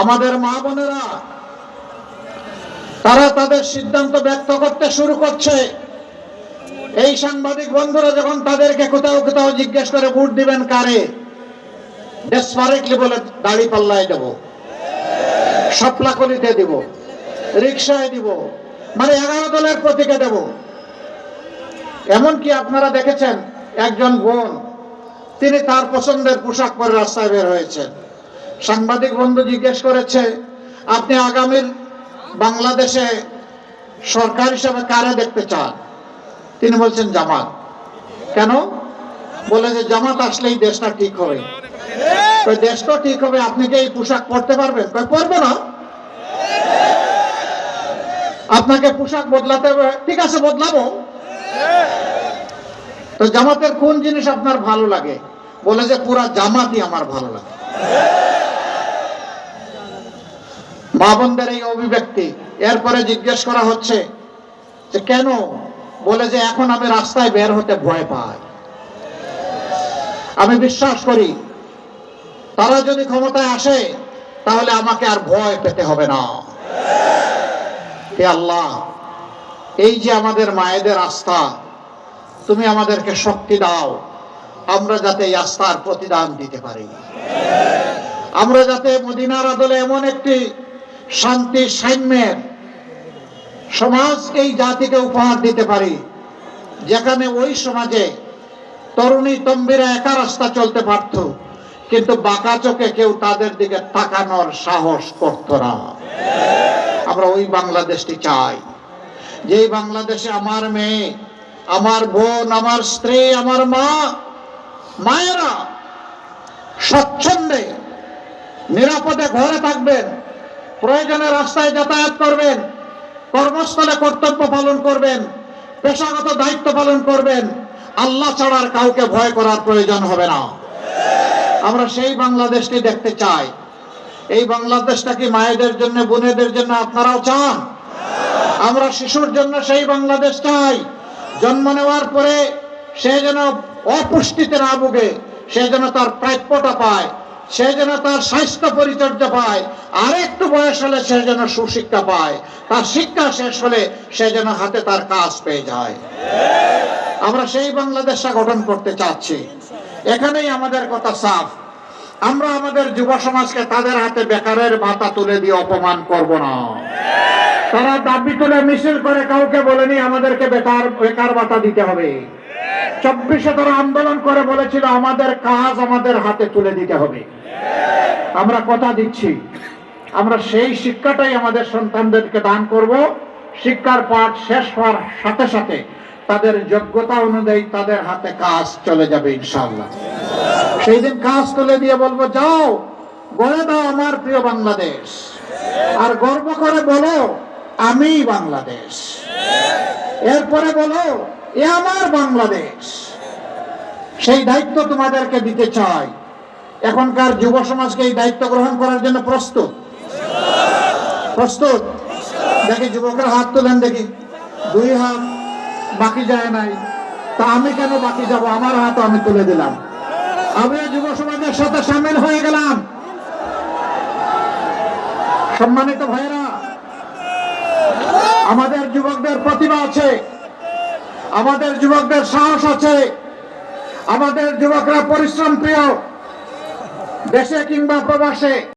আমাদের মা বোনেরা, তারা তাদের সিদ্ধান্ত ব্যক্ত করতে শুরু করছে। এই সাংবাদিক বন্ধুরা যখন তাদেরকে কোথাও কোথাও জিজ্ঞেস করে ভোট দিবেন কারে বলে, দাড়ি পাল্লায় দেব সাপলাকলিতে দিব, রিক্সায় দিব মানে এগারো দলের প্রতীকে দেব। এমনকি আপনারা দেখেছেন, একজন বোন তিনি তার পছন্দের পোশাক পরে রাস্তায় বের হয়েছেন। সাংবাদিক বন্ধু জিজ্ঞেস করেছে, আপনি আগামীর বাংলাদেশে সরকার হিসাবে কারে দেখতে চান? তিনি বলছেন, জামাত। কেন? বলে যে জামাত আসলেই দেশটা ঠিক হবে। দেশটা ঠিক হবে, আপনি কি এই পোশাক পরতে পারবেন? পরবো না। আপনাকে পোশাক বদলাতে হবে। ঠিক আছে, বদলাবো। তো জামাতের কোন জিনিস আপনার ভালো লাগে? বলে যে পুরা জামাতই আমার ভালো লাগে। মা বোনদের এই অভিব্যক্তি। এরপরে জিজ্ঞেস করা হচ্ছে যে কেন? বলে যে এখন আমি রাস্তায় বের হতে ভয় পাই। আমি বিশ্বাস করি, তারা যদি ক্ষমতায় আসে, তাহলে আমাকে আর ভয় পেতে হবে না। হে আল্লাহ, এই যে আমাদের মায়েদের আস্থা তুমি আমাদেরকে শক্তি দাও। আমরা যাতে আস্থার প্রতিদান দিতে পারি। আমরা যাতে মদিনার আদলে এমন একটি শান্তি সাম্যের সমাজ এই জাতিকে উপহার দিতে পারি, যেখানে ওই সমাজে তরুণী তম্বিরা একা রাস্তা চলতে পারত, কিন্তু বাঁকা চোখে কেউ তাদের দিকে তাকানোর সাহস করত না। আমরা ওই বাংলাদেশটি চাই। যেই বাংলাদেশে আমার মেয়ে আমার বোন, আমার স্ত্রী, আমার মা, মায়েরা স্বচ্ছন্দে নিরাপদে ঘরে থাকবেন, প্রয়োজনে রাস্তায় যাতায়াত করবেন, কর্মস্থলে কর্তব্য পালন করবেন, পেশাগত দায়িত্ব পালন করবেন, আল্লাহ ছাড়ার কাউকে ভয় করার প্রয়োজন হবে না। আমরা সেই বাংলাদেশটি দেখতে চাই। এই বাংলাদেশটা কি মায়েদের জন্য, বোনেদের জন্য আপনারাও চান? আমরা শিশুর জন্য সেই বাংলাদেশ চাই। জন্ম নেওয়ার পরে সে যেন অপুষ্টিতে না ভুগে, সে যেন তার প্রাপ্যটা পায়, সে যেন তার স্বাস্থ্য পরিচর্যা পায় আর একটু বয়স হলে সে যেন সুশিক্ষা পায়, তার শিক্ষা শেষ হলে সে যেন হাতে তার কাজ পেয়ে যায়। আমরা সেই বাংলাদেশটা গঠন করতে চাচ্ছি। এখানেই আমাদের কথা সাফ। আমরা আমাদের যুব সমাজকে তাদের হাতে বেকারের ভাতা তুলে দিয়ে অপমান করব না। তারা দাবি তুলে মিছিল করে কাউকে বলেনি, আমাদেরকে বেকার বেকার ভাতা দিতে হবে। চব্বিশে তারা আন্দোলন করে বলেছিল, আমাদের কাজ আমাদের হাতে তুলে দিতে হবে। আমরা কথা দিচ্ছি, আমরা সেই শিক্ষাটাই আমাদের সন্তানদেরকে দান করব। শিক্ষার পাঠ শেষ হওয়ার সাথে সাথে তাদের যোগ্যতা অনুযায়ী তাদের হাতে কাজ চলে যাবে ইনশাল্লাহ সেই দিন কাজ তুলে দিয়ে বলব, যাও, গড়ে দাও আমার প্রিয় বাংলাদেশ। আর গর্ব করে বলো আমি বাংলাদেশ। এরপরে বলো, এ আমার বাংলাদেশ। সেই দায়িত্ব তোমাদেরকে দিতে চাই। এখনকার যুব সমাজকে এই দায়িত্ব গ্রহণ করার জন্য প্রস্তুত। প্রস্তুত? দেখি, যুবকের হাত তোলেন দেখি। দুই হাত, বাকি যায় নাই। তা আমি কেন বাকি যাব? আমার হাত আমি তুলে দিলাম। আমি যুব সমাজের সাথে সামিল হয়ে গেলাম। সম্মানিত ভাইরা আমাদের যুবকদের প্রতিভা আছে। আমাদের যুবকদের সাহস আছে। আমাদের যুবকরা পরিশ্রম প্রিয় দেশে কিংবা প্রবাসে।